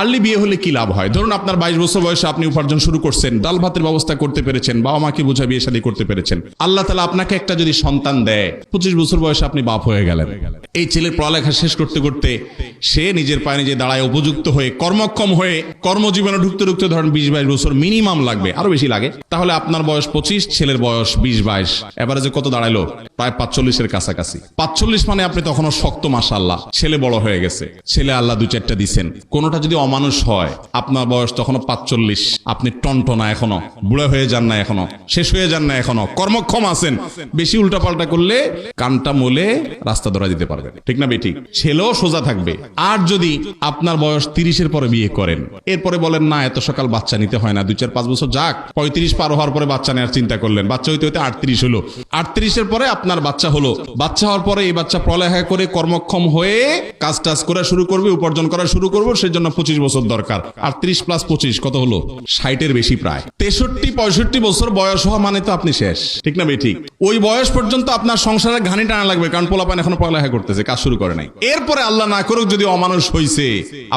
Early বিয়ে হলে কি লাভ হয়? ধরুন আপনার বাইশ বছর বয়সে আপনি উপার্জন শুরু করছেন, ডাল ভাতের ব্যবস্থা করতে পেরেছেন, বাবা মাকে বোঝা বিয়ে শাদী করতে পেরেছেন। আল্লাহ তালা আপনাকে একটা যদি সন্তান দেয়, পঁচিশ বছর বয়সে আপনি বাপ হয়ে গেলেন। এই ছেলের পড়ালেখা শেষ করতে করতে সে নিজের পায়ে নিজে দাঁড়ায় উপযুক্ত হয়ে, কর্মক্ষম হয়ে, কর্মজীবনে ঢুকতে ঢুকতে ধরেন বিশ বাইশ বছর মিনিমাম লাগবে, আরও বেশি লাগে। তাহলে আপনার বয়স পঁচিশ, ছেলের বয়স বিশ বাইশ। এবারে কত দাঁড়াইলো? প্রায় পাঁচচল্লিশের কাছাকাছি। পাঁচচল্লিশ মানে আপনি তখনও শক্ত মাসাল্লাহ ছেলে বড় হয়ে গেছে। ছেলে আল্লাহ দু চারটা দিছেন। কোনোটা যদি অমানুষ হয়। আপনার বয়স তখনও পাঁচচল্লিশ। আপনি টনটনা এখনও। বুড়ো হয়ে যান না এখনও। শেষ হয়ে যান না এখনও। কর্মক্ষম আছেন। বেশি উল্টাপাল্টা করলে কানটা মোলে রাস্তা ধরা দিতে পারবে ঠিক না বেটি? ছেলেও সোজা থাকবে। আর যদি আপনার বয়স তিরিশের পরে বিয়ে করেন, এরপরে বলেন, না, এত সকাল বাচ্চা নিতে হয় না। দুই চার পাঁচ বছর যাক। পঁয়ত্রিশ পার হওয়ার পরে বাচ্চা নেওয়ার চিন্তা করলেন। বাচ্চা হইতে হইতে আটত্রিশ হলো। আটত্রিশের পরে আপনার বাচ্চা হলো। বাচ্চা হওয়ার পরে এই বাচ্চা পড়ালেখা করে কর্মক্ষম হয়ে কাজ টাজ করা শুরু করবে, উপার্জন করা শুরু করব। সেই জন্য পঁচিশ বছর দরকার। আটত্রিশ প্লাস পঁচিশ, কত হলো? ষাটের বেশি প্রায়। তেষট্টি, পঁয়ষট্টি বছর বয়স হওয়া মানে তো আপনি শেষ। ঠিক না বেঠিক ওই বয়স পর্যন্ত আপনার সংসারে ঘানি টানা লাগবে, কারণ পোলাপান এখনও পড়ালেখা করতেছে, কাজ শুরু করে নাই। এরপরে আল্লাহ না করুক, যদি অমানুষ হইছে,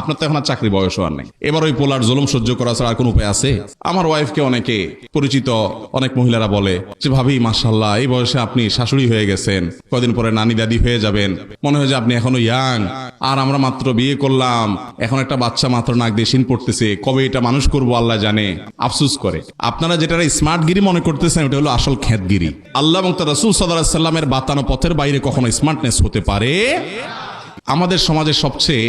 আপনার তো এখন আর চাকরি বয়স হওয়ার নেই। এবার ওই পোলার জলম সহ্য করা ছাড়া আর কোন উপায় আছে? আমার ওয়াইফকে অনেকে, পরিচিত অনেক মহিলারা বলে যে, ভাবি মাসাল্লাহ এই বয়সে আপনি শাশুড়ি হয়ে গেছেন, কদিন পরে নানি দাদি হয়ে যাবেন। মনে হয় যে আপনি এখনও ইয়াং আর আমরা মাত্র বিয়ে করলাম। এখন একটা বাচ্চা মাত্র নাক দিয়ে সিন পড়তেছে। কবে এটা মানুষ করব, আল্লাহ জানে। আফসুস করে। আপনারা যেটা স্মার্ট গিরি মনে করতেছেন, ওটা হলো আসল খ্যাতগিরি। আল্লাহ এবং তার রসুল সাল্লামের বাতানো পথের বাইরে কখনো স্মার্টনেস হতে পারে। আমাদের সমাজের সবচেয়ে